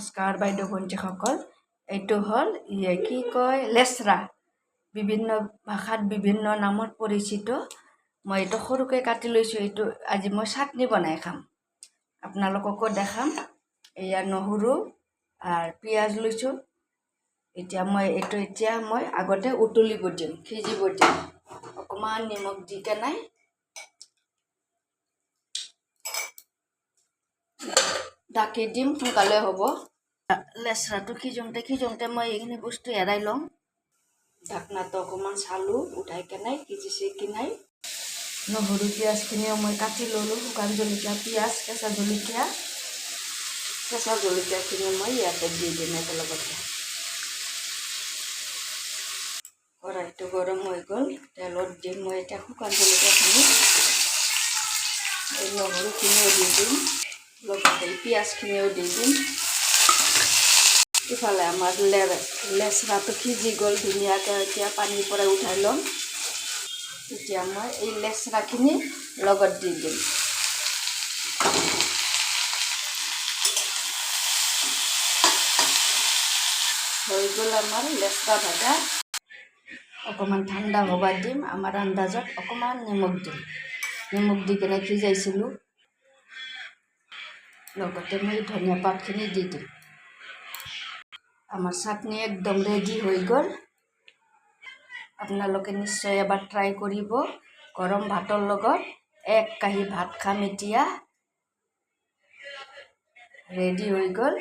নমস্কাৰ বাইদেউ ভণ্টিসকল। এইটো হ'ল ইয়ে কি কয়, লেচৰা। বিভিন্ন ভাষাত বিভিন্ন নামত পৰিচিত। মই এইটো সৰুকৈ কাটি লৈছোঁ, এইটো আজি মই চাটনি বনাই খাম। আপোনালোককো দেখাম। এয়া নহৰু আৰু পিঁয়াজ লৈছোঁ। এতিয়া মই এইটো এতিয়া মই আগতে উতলিব দিম সিজিব দিম। অকণমান নিমখ দি কেনে ঢাকি দিম, সোনকালে হ'ব। লেচৰাটো সিজোঁতে সিজোঁতে মই এইখিনি বস্তু এৰাই লওঁ। ঢাকনাটো অকণমান চালোঁ উঠাই কেনে সিজিছে কি নাই। নহৰু পিঁয়াজখিনিও মই কাটি ল'লোঁ শুকান জলকীয়া পিঁয়াজ কেঁচা জলকীয়া। কেঁচা জলকীয়াখিনি মই ইয়াতে দি দিম একেলগতে। কড়াইটো গৰম হৈ গ'ল তেলত দিম মই এতিয়া শুকান জলকীয়াখিনি। এই নহৰুখিনিও দি দিম লগতে পিঁয়াজখিনিও দি দিম। ইফালে আমাৰ লে লেচৰাটো সিজি গ'ল, ধুনীয়াকৈ এতিয়া পানীৰ পৰা উঠাই ল'ম। এতিয়া মই এই লেচৰাখিনি লগত দি দিম। হৈ গ'ল আমাৰ লেচৰা ভাজা। অকণমান ঠাণ্ডা হ'ব দিম, আমাৰ আন্দাজত অকণমান নিমখ দিম। নিমখ দি কিনে সিজাইছিলোঁ। লগতে মই ধনিয়া পাতখিনি দি দিম। আমাৰ চাটনি একদম ৰেডি হৈ গ'ল। আপোনালোকে নিশ্চয় এবাৰ ট্ৰাই কৰিব গৰম ভাতৰ লগত এক কাঁহী ভাত খাম এতিয়া। ৰেডি হৈ গ'ল।